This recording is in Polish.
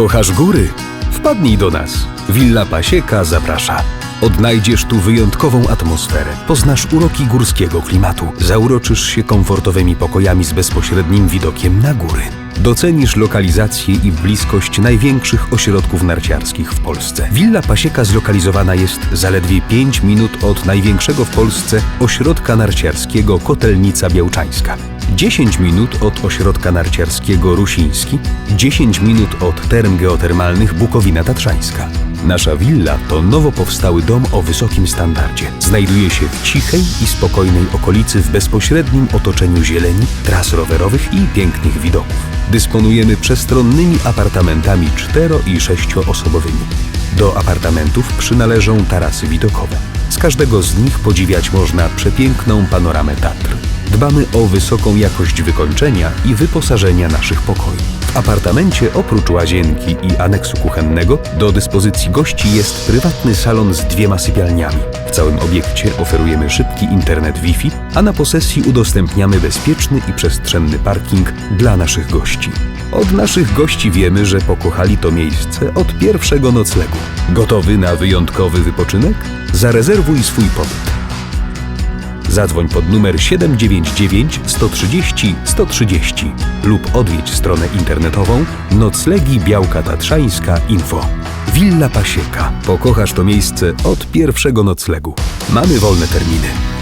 Kochasz góry? Wpadnij do nas. Willa Pasieka zaprasza. Odnajdziesz tu wyjątkową atmosferę, poznasz uroki górskiego klimatu, zauroczysz się komfortowymi pokojami z bezpośrednim widokiem na góry. Docenisz lokalizację i bliskość największych ośrodków narciarskich w Polsce. Willa Pasieka zlokalizowana jest zaledwie 5 minut od największego w Polsce ośrodka narciarskiego Kotelnica Białczańska. 10 minut od ośrodka narciarskiego Rusiński, 10 minut od term geotermalnych Bukowina Tatrzańska. Nasza willa to nowo powstały dom o wysokim standardzie. Znajduje się w cichej i spokojnej okolicy w bezpośrednim otoczeniu zieleni, tras rowerowych i pięknych widoków. Dysponujemy przestronnymi apartamentami cztero- i sześcioosobowymi. Do apartamentów przynależą tarasy widokowe. Z każdego z nich podziwiać można przepiękną panoramę Tatr. Dbamy o wysoką jakość wykończenia i wyposażenia naszych pokoi. W apartamencie oprócz łazienki i aneksu kuchennego do dyspozycji gości jest prywatny salon z dwiema sypialniami. W całym obiekcie oferujemy szybki internet Wi-Fi, a na posesji udostępniamy bezpieczny i przestrzenny parking dla naszych gości. Od naszych gości wiemy, że pokochali to miejsce od pierwszego noclegu. Gotowy na wyjątkowy wypoczynek? Zarezerwuj swój pobyt. Zadzwoń pod numer 799 130 130 lub odwiedź stronę internetową noclegi białka tatrzańska info. Willa Pasieka. Pokochasz to miejsce od pierwszego noclegu. Mamy wolne terminy.